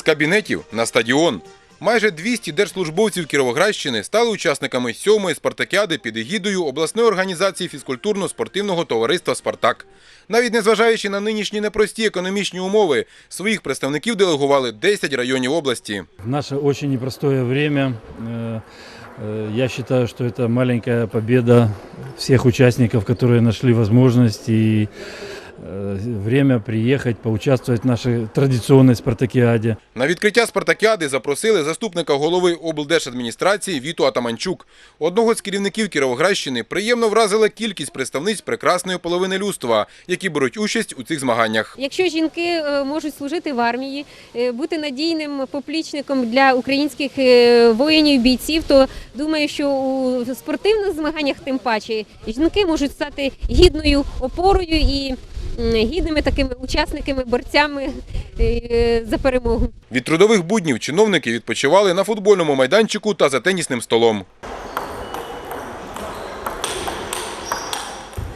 З кабінетів на стадіон. Майже 200 держслужбовців Кіровоградщини стали учасниками сьомої спартакіади під егідою обласної організації фізкультурно-спортивного товариства Спартак. Навіть незважаючи на нинішні непрості економічні умови, своїх представників делегували 10 районів області. В наше очень непростое время э, э, я считаю, что это маленькая победа всех участников, которые нашли возможность и э, время приехать, поучаствовать в нашей традиционной спартакиаде. На відкриття спартакіади запросили заступника голови облдержадміністрації Віту Атаманчук. Одного з керівників Кіровоградщини приємно вразила кількість представниць прекрасної половини людства, які беруть участь у цих змаганнях. Якщо жінки е, можуть служити в армії, е, бути надійним поплічником для українських е, воїнів, бійців, то думаю, що у спортивних змаганнях тим паче жінки можуть стати гідною опорою і гідними такими учасниками, борцями е, за перемогу. Від трудових буднів чиновники відпочивали на футбольному майданчику та за тенісним столом.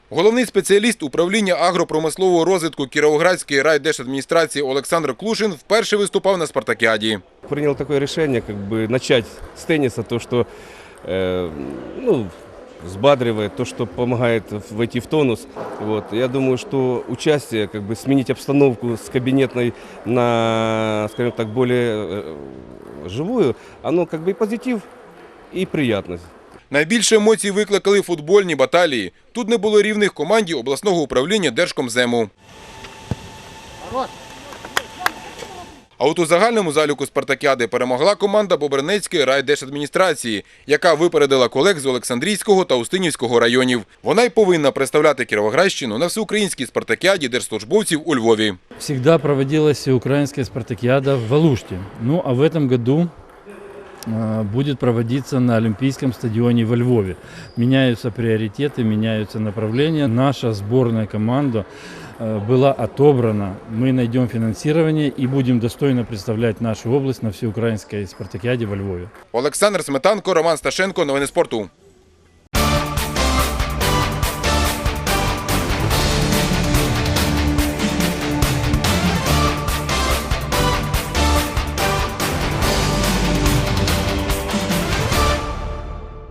Головний спеціаліст управління агропромислового розвитку Кіровоградської райдержадміністрації Олександр Клушин вперше виступав на спартакіаді. принял такое решение, как бы начать с тенниса, то, что э, ну, взбадривает, то, что помогает войти в тонус. Вот. Я думаю, что участие, как бы сменить обстановку с кабинетной на, скажем так, более э, живую, оно как бы и позитив, и приятность. Найбільше емоцій викликали футбольні баталії. Тут не було рівних команді обласного управління Держкомзему. А от у загальному заліку спартакіади перемогла команда Бобринецької райдержадміністрації, яка випередила колег з Олександрійського та Устинівського районів. Вона й повинна представляти Кіровоградщину на всеукраїнській спартакіаді держслужбовців у Львові. Всегда проводилася українська спартакіада в Алушті. Ну а в этом году будет проводиться на Олимпийском стадионе во Львове. Меняются приоритеты, меняются направления. Наша сборная команда э, была отобрана. Мы найдем финансирование и будем достойно представлять нашу область на всеукраинской спартакиаде во Львове. Олександр Сметанко, Роман Сташенко. Новини спорту.